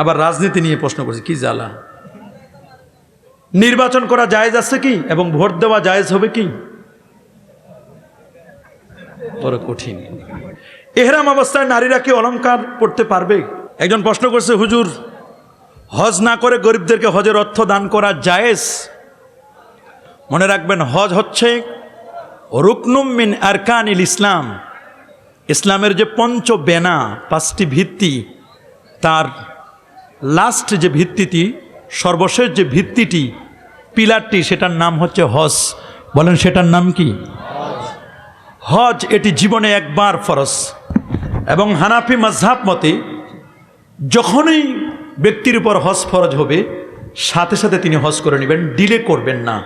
আবার রাজনীতি নিয়ে প্রশ্ন করছে, কি জ্বালা? নির্বাচন করা জায়েজ আছে কি? এবং ভোট দেওয়া জায়েজ হবে কি? কঠিন। এহরাম অবস্থায় নারীরা কি অলংকার পড়তে পারবে? একজন প্রশ্ন করছে, হুজুর, হজ না করে গরিবদেরকে হজের অর্থ দান করা জায়েজ? মনে রাখবেন, হজ হচ্ছে রুকনুম মিন আরকানিল ইসলাম। ইসলামের যে পঞ্চ বেনা পাঁচটি ভিত্তি, তার লাস্ট যে ভিত্তিটি, সর্বশেষ যে ভিত্তিটি, পিলারটি, সেটার নাম হচ্ছে হজ। বলেন, সেটার নাম কি? হজ, এটি জীবনে একবার ফরজ। এবং হানাফি মজহাব মতে, যখনই ব্যক্তির উপর হজ ফরজ হবে, সাথে সাথে তিনি হজ করে নেবেন, ডিলে করবেন না।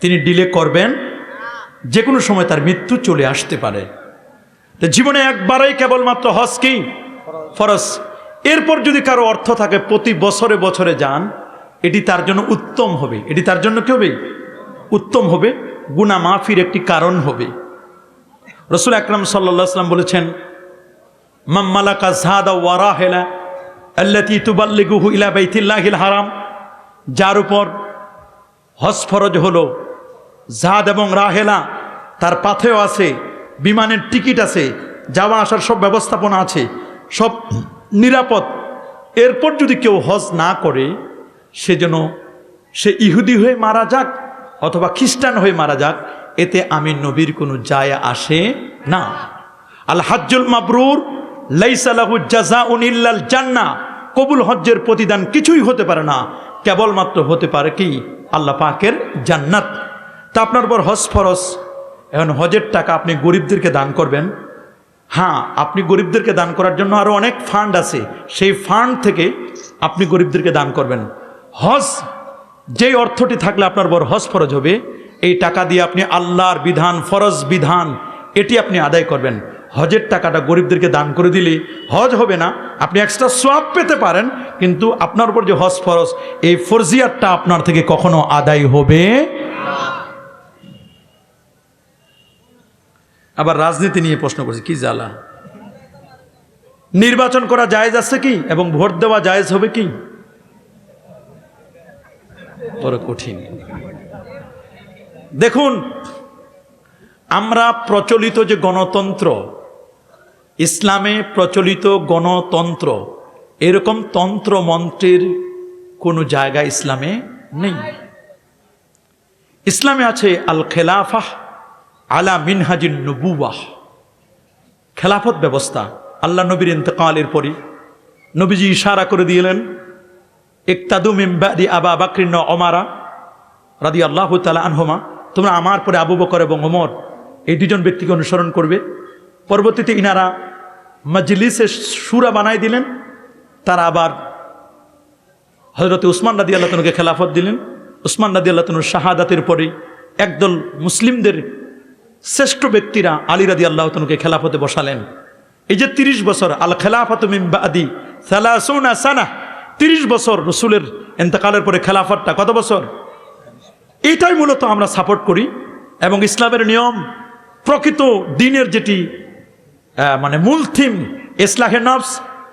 তিনি ডিলে করবেন যে কোনো সময় তার মৃত্যু চলে আসতে পারে। জীবনে একবারই কেবলমাত্র হজ কি? ফরজ। এরপর যদি কারও অর্থ থাকে প্রতি বছরে বছরে যান, এটি তার জন্য উত্তম হবে। এটি তার জন্য কি হবে? উত্তম হবে। গুনা মাফির একটি কারণ হবে। রসুল আকরাম সাল্লাম বলেছেন ইলা হারাম। যার উপর হজ ফরজ হলো জাহাদ এবং রাহেলা, তার পাথেও আছে, বিমানের টিকিট আছে, যাওয়া আসার সব ব্যবস্থাপনা আছে, সব নিরাপদ। এরপর যদি কেউ হজ না করে, সে যেন, সে ইহুদি হয়ে মারা যাক অথবা খ্রিস্টান হয়ে মারা যাক, এতে আমি নবীর কোনো যায় আসে না। আল হাজ্জুল মাবরুর লাইসালাহু জাজা উনিল্লাল জান্না। কবুল হজ্জের প্রতিদান কিছুই হতে পারে না, কেবলমাত্র হতে পারে কি? আল্লাহ পাকের জান্নাত। তা আপনার উপর হজ ফরজ। এখন হজের টাকা আপনি গরিবদেরকে দান করবেন হ্যাঁ আপনি গরিবদেরকে দান করার জন্য আরও অনেক ফান্ড আছে। সেই ফান্ড থেকে আপনি গরিবদেরকে দান করবেন। হজ, যেই অর্থটি থাকলে আপনার বড় হজ ফরজ হবে, এই টাকা দিয়ে আপনি আল্লাহর বিধান, ফরজ বিধান, এটি আপনি আদায় করবেন। হজের টাকাটা গরিবদেরকে দান করে দিলে হজ হবে না। আপনি এক্সট্রা সোয়াব পেতে পারেন, কিন্তু আপনার উপর যে হজ ফরজ, এই ফরজিয়াতটা আপনার থেকে কখনো আদায় হবে আবার রাজনীতি নিয়ে প্রশ্ন করছে, কি জ্বালা? নির্বাচন করা জায়েজ আছে কি? এবং ভোট দেওয়া জায়েজ হবে কি? বড় কঠিন। দেখুন, আমরা প্রচলিত যে গণতন্ত্র, ইসলামে প্রচলিত গণতন্ত্র, এরকম তন্ত্র মন্ত্রের কোনো জায়গা ইসলামে নেই। ইসলামে আছে আল খেলাফাহ আলা মিনহাজিন নবুয়াহ খেলাফত ব্যবস্থা, আল্লাহ নবীর ইন্তকালের পরই নবীজি ইশারা করে দিলেন, ইকতাদু মিমবাদি আবা বাকরিন অমারা রাদি আল্লাহ তালা আনহমা। তোমরা আমার পরে আবু বকর এবং ওমর এই দুজন ব্যক্তিকে অনুসরণ করবে। পরবর্তীতে ইনারা মজলিসে সুরা বানাই দিলেন, তারা আবার হজরত উসমান রাদি আল্লাহ তনুকে খেলাফত দিলেন। উসমান রাদি আল্লাহ তনুর শাহাদাতের পরে একদল মুসলিমদের শ্রেষ্ঠ ব্যক্তিরা আলী রাদি আল্লাহ তনুকে খেলাফতে বসালেন। এই যে তিরিশ বছর, আল খেলাফত মিম্বাদি সালাসুনা সানা, তিরিশ বছর রসুলের এন্তকালের পরে খেলাফতটা কত বছর? এইটাই মূলত আমরা সাপোর্ট করি এবং ইসলামের নিয়ম, প্রকৃত দিনের যেটি মানে মূল থিম, ইসলাহে নফস,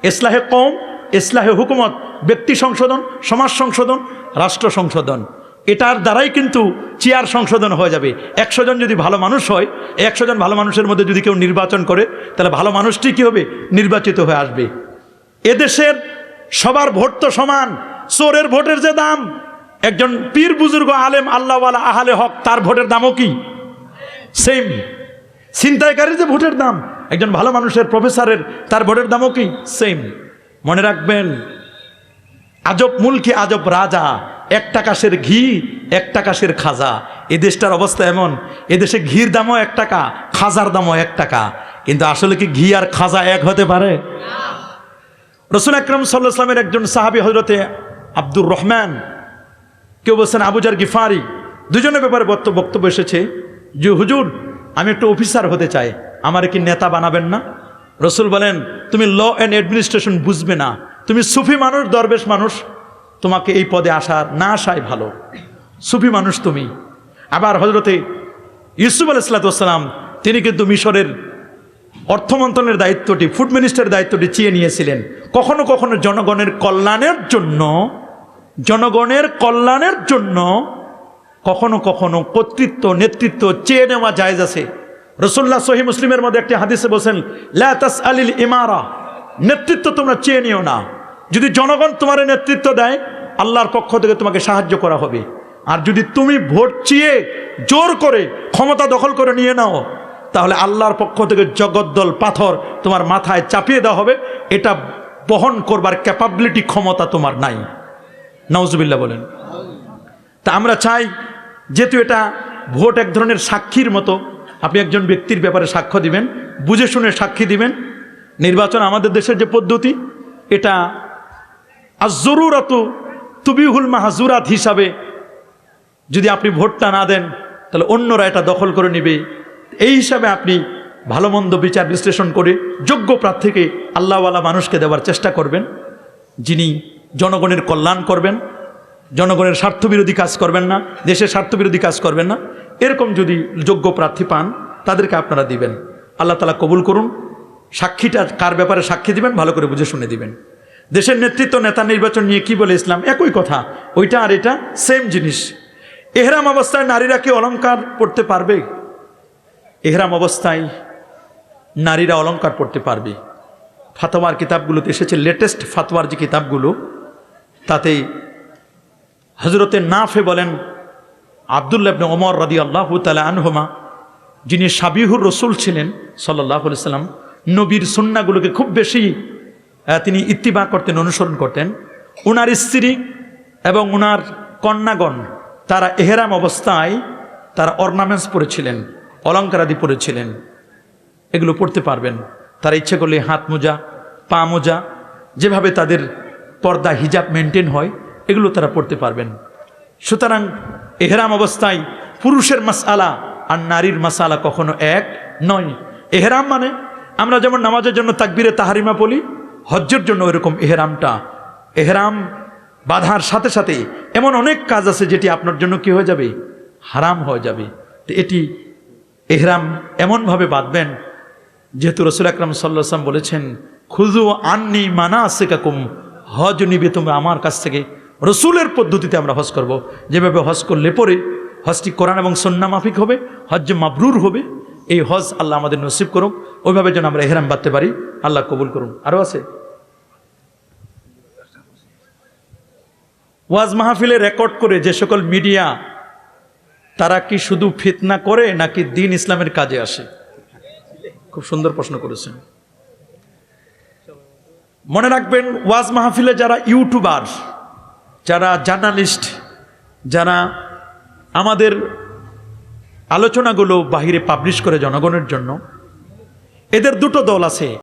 ইসলাহে কম ইসলাহে হুকুমত, ব্যক্তি সংশোধন, সমাজ সংশোধন, রাষ্ট্র সংশোধন। এটার দ্বারাই কিন্তু চেয়ার সংশোধন হয়ে যাবে। একশো জন যদি ভালো মানুষ হয়, একশো জন ভালো মানুষের মধ্যে যদি কেউ নির্বাচন করে, তাহলে ভালো মানুষটি কী হবে নির্বাচিত হয়ে আসবে? এদেশের সবার ভোট তো সমান, চোরের ভোটের যে দাম। একজন পীর বুজুর্গ আলেম, আল্লাহওয়ালা আহালে হক, তার ভোটের দামও কি? সেম ছিনতাইকারীর যে ভোটের দাম, একজন ভালো মানুষের প্রফেসরের, তার ভোটের দামও কি? সেম মনে রাখবেন, আজব মুলকি, আজব রাজা। এক টাকাশের ঘি, এক টাকাশের খাজা। এ দেশটার অবস্থা এমন এদেশে ঘির দামও এক টাকা, খাজার দামও এক টাকা। কিন্তু আসলে কি ঘি আর খাজা এক হতে পারে? রসুল আকরম সাল্লাহামের একজন সাহাবি হজরতে আব্দুর রহমান, কেউ বলছেন আবুজার গিফারি। দুজনের ব্যাপারে বক্তব্য বক্তব্য এসেছে যে, হুজুর, আমি একটু অফিসার হতে চাই। আমার কি নেতা বানাবেন না? রসুল বলেন, তুমি ল অ্যান্ড অ্যাডমিনিস্ট্রেশন বুঝবে না। তুমি সুফি মানুষ, দরবেশ মানুষ তোমাকে এই পদে আসার না আসাই ভালো। সুফি মানুষ তুমি। আবার হজরতে ইউসুফ আলাইসালাতাম তিনি কিন্তু মিশরের অর্থ মন্ত্রণের দায়িত্বটি ফুড মিনিস্টারের দায়িত্বটি চেয়ে নিয়েছিলেন। কখনো কখনো জনগণের কল্যাণের জন্য, জনগণের কল্যাণের জন্য কখনো কখনো কর্তৃত্ব, নেতৃত্ব চেয়ে নেওয়া জায়েজ আছে। রসুল্লাহ সহি মুসলিমের মধ্যে একটি হাদিসে বলছেন লাতাস আলিল ইমারা। নেতৃত্ব তোমরা চেয়ে নিও না। যদি জনগণ তোমার নেতৃত্ব দেয়, আল্লাহর পক্ষ থেকে তোমাকে সাহায্য করা হবে। আর যদি তুমি ভোট চেয়ে জোর করে ক্ষমতা দখল করে নিয়ে নাও, তাহলে আল্লাহর পক্ষ থেকে জগদ্দল পাথর তোমার মাথায় চাপিয়ে দেওয়া হবে। এটা বহন করবার ক্যাপাবিলিটি ক্ষমতা তোমার নাই। নওজুবিল্লাহ বলেন। তা আমরা চাই, যেহেতু এটা ভোট এক ধরনের সাক্ষীর মতো, আপনি একজন ব্যক্তির ব্যাপারে সাক্ষ্য দিবেন, বুঝে শুনে সাক্ষী দিবেন। নির্বাচন আমাদের দেশের যে পদ্ধতি, এটা আর জরুরত তুবিহুল মাহাজুরাত হিসাবে যদি আপনি ভোটটা না দেন, তাহলে অন্যরা এটা দখল করে নেবে। এই হিসাবে আপনি ভালো মন্দ বিচার বিশ্লেষণ করে যোগ্য প্রার্থীকে আল্লাহওয়ালা মানুষকে দেওয়ার চেষ্টা করবেন, যিনি জনগণের কল্যাণ করবেন, জনগণের স্বার্থবিরোধী কাজ করবেন না, দেশের স্বার্থবিরোধী কাজ করবেন না। এরকম যদি যোগ্য প্রার্থী পান, তাদেরকে আপনারা দিবেন। আল্লাহ তালা কবুল করুন। সাক্ষীটা কার ব্যাপারে সাক্ষী দিবেন, ভালো করে বুঝে শুনে দিবেন। দেশের নেতৃত্ব নেতা নির্বাচন নিয়ে কি বলে ইসলাম? একই কথা। ওইটা আর এটা সেম জিনিস। এহরাম অবস্থায় নারীরা কি অলংকার পড়তে পারবে? এহরাম অবস্থায় নারীরা অলংকার পড়তে পারবে। ফাতোয়ার কিতাবগুলোতে এসেছে লেটেস্ট ফাতোয়ার যে কিতাবগুলো, তাতে হজরতে নাফে বলেন আবদুল্লাবনে ওমর রাদি আল্লাহ তালা আনহমা, যিনি সাবিহুর রসুল ছিলেন সাল্লাহ সাল্লাম নবীর সুন্নাগুলোকে খুব বেশি তিনি ইত্তিবা করতেন, অনুসরণ করতেন। ওনার স্ত্রী এবং ওনার কন্যাগণ, তারা এহেরাম অবস্থায় তারা অর্নামেন্টস পরেছিলেন, অলঙ্কারাদি পরেছিলেন। এগুলো পড়তে পারবেন। তারা ইচ্ছে করলে হাত মোজা, পা মোজা, যেভাবে তাদের পর্দা, হিজাব মেনটেন হয়, এগুলো তারা পড়তে পারবেন। সুতরাং এহরাম অবস্থায় পুরুষের মাসালা আর নারীর মাসালা কখনো এক নয়। এহরাম মানে আমরা যেমন নামাজের জন্য তাকবিরে তাহারিমা বলি হজ্জের জন্য এরকম এহরামটা, এহরাম বাধার সাথে সাথে এমন অনেক কাজ আছে যেটি আপনার জন্য কি হয়ে যাবে? হারাম হয়ে যাবে। তো এটি এহরাম এমনভাবে বাঁধবেন, যেহেতু রসুল আকরাম সাল্লাম বলেছেন খুজু আননি মানা আসে কাকুম হজ নিবে তোমরা আমার কাছ থেকে। রসুলের পদ্ধতিতে আমরা হজ করব। যেভাবে হজ করলে পরে হজটি কোরআন এবং সন্না মাফিক হবে হজ মাবরুর হবে। এই হজ আল্লাহ আমাদের নসিব করুক। ওইভাবে যেন আমরা এহরাম বাঁধতে পারি। আল্লাহ কবুল করুন। আরও আছে? ওয়াজ মাহফিলে রেকর্ড করে যে সকল মিডিয়া, তারা কি শুধু ফিতনা করে নাকি দিন ইসলামের কাজে আসে? খুব সুন্দর প্রশ্ন করেছেন। মনে রাখবেন, ওয়াজ মাহফিলে যারা ইউটিউবার, যারা জার্নালিস্ট, যারা আমাদের আলোচনাগুলো বাহিরে পাবলিশ করে জনগণের জন্য, এদের দুটো দল আছে।